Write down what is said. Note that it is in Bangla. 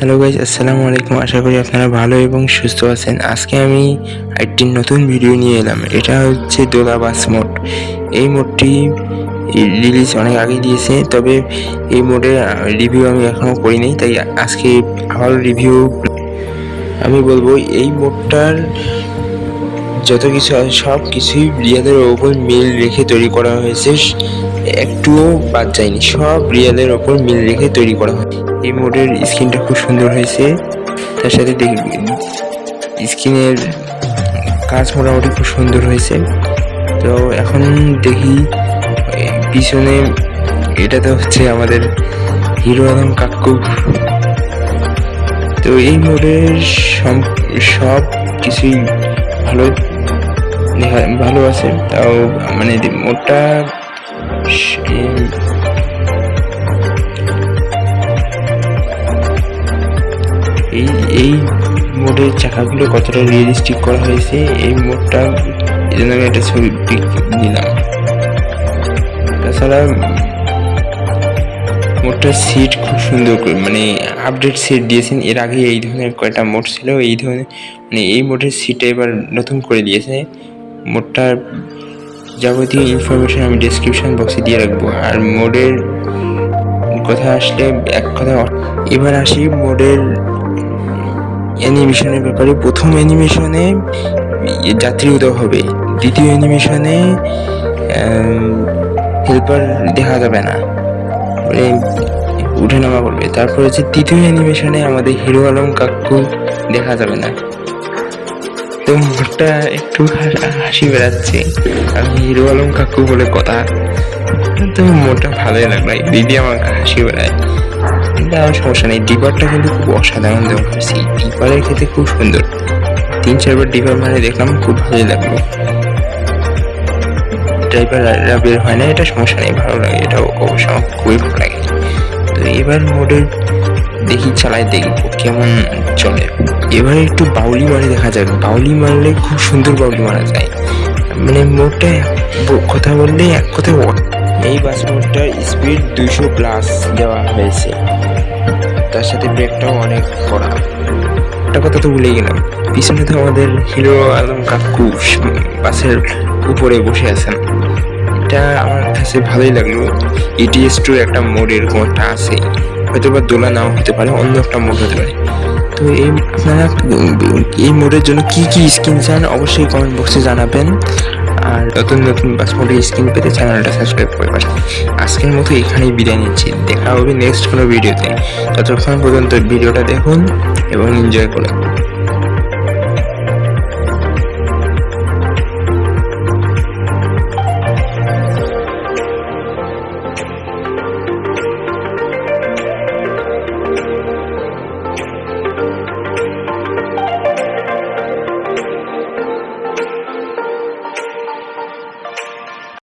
হ্যালো গাইজ আসসালামু আলাইকুম আশা করি আপনারা ভালো এবং সুস্থ আছেন। আজকে আমি একটি নতুন ভিডিও নিয়ে এলাম। এটা হচ্ছে দোলাবাস মোড। এই মোডটি রিলিজ অনেক আগে দিয়েছে, তবে এই মোডের রিভিউ আমি এখনও করিনি তাই আজকে আবার রিভিউ আমি বলব, এই মোডটার যত কিছু আছে, সব কিছুই রিয়ালের ওপর মিল রেখে তৈরি করা হয়েছে। একটুও বাদ যায়নি, সব রিয়ালের ওপর মিল রেখে তৈরি করা হয় এই মোডের স্ক্রিনটা খুব সুন্দর হয়েছে। তার সাথে স্ক্রিনের কাজ মোটামুটি খুব সুন্দর হয়েছে। তো এখন দেখি পিছনে এটা তো হচ্ছে আমাদের হিরো আলম কাক্কু তো এই মোডের সব- কিছুই ভালো ভালো আছে। তাও মানে মোডটা এই এই মোডের চাকাগুলো কতটা রিয়েলিস্টিক করা হয়েছে, এই মোডটা এই জন্য আমি একটা ছবি পিক নিলাম তাছাড়া মোটটার সিট খুব সুন্দর করে মানে আপডেট সিট দিয়েছেন। এর আগে এই ধরনের কয়েকটা মোড ছিল, এই ধরনের মানে এই মোডের সিটটা এবার নতুন করে দিয়েছে। মোডটার যাবতীয় ইনফরমেশন আমি ডেসক্রিপশন বক্সে দিয়ে রাখব। আর মোডের কথা আসলে এক কথা, এবার আসি মোডের অ্যানিমেশনের ব্যাপারে প্রথম অ্যানিমেশনে যাত্রী উদয় হবে। দ্বিতীয় অ্যানিমেশনে হেল্পার দেখা যাবে না। মানে উঠে নামা করবে তারপর হচ্ছে তৃতীয় অ্যানিমেশনে আমাদের হিরো আলম কাকু দেখা যাবে না। তো মোটটা একটু হাসি বেড়াচ্ছে। আমি হিরো আলম কাকু বলে কথা। তো মোটটা ভালোই লাগল। দিদি আমার হাসি বেড়ায়। আমার সমস্যা নেই ডিপারটা কিন্তু খুব অসাধারণ দেওয়া হয়েছে। ডিপারের খেতে খুব সুন্দর। তিন চারবার ডিপার মানে দেখলাম খুব ভালোই লাগল। ড্রাইভাররা বের হয় না, এটা সমস্যা নেই ভালো লাগে এটা অবশ্য আমার খুবই ভালো লাগে। তো এবার মোডের দেখি চালাই দেখব কেমন চলে। এবার একটু বাউলি মারে দেখা যাক। বাউলি মারলে খুব সুন্দর বাউলি মারা যায়। মানে এক- কথা বললে এক কথায় এই মোডটার স্পিড দুশো প্লাস দেওয়া হয়েছে। তার সাথে ব্রেকটাও অনেক করা। একটা কথা তো ভুলে গেলাম। পিছনে তো আমাদের হিরো আলম কাকু বাসের উপরে বসে আছেন। এটা আমার কাছে ভালোই লাগল। ইটিএস টুর একটা মোড এরকম একটা আছে। হয়তো বা দোলা নাও হতে পারে, অন্য একটা মোড হতে পারে। তো এই আপনারা, এই মোডের জন্য কি কি স্কিন চান অবশ্যই কমেন্ট বক্সে জানাবেন। আর নতুন নতুন মোডের স্কিন পেতে চ্যানেলটা সাবস্ক্রাইব করে পাঠান আজকের মতো এখানেই বিদায় নিচ্ছি। দেখা হবে নেক্সট কোনো ভিডিওতে ততক্ষণ পর্যন্ত ভিডিওটা দেখুন এবং এনজয় করুন।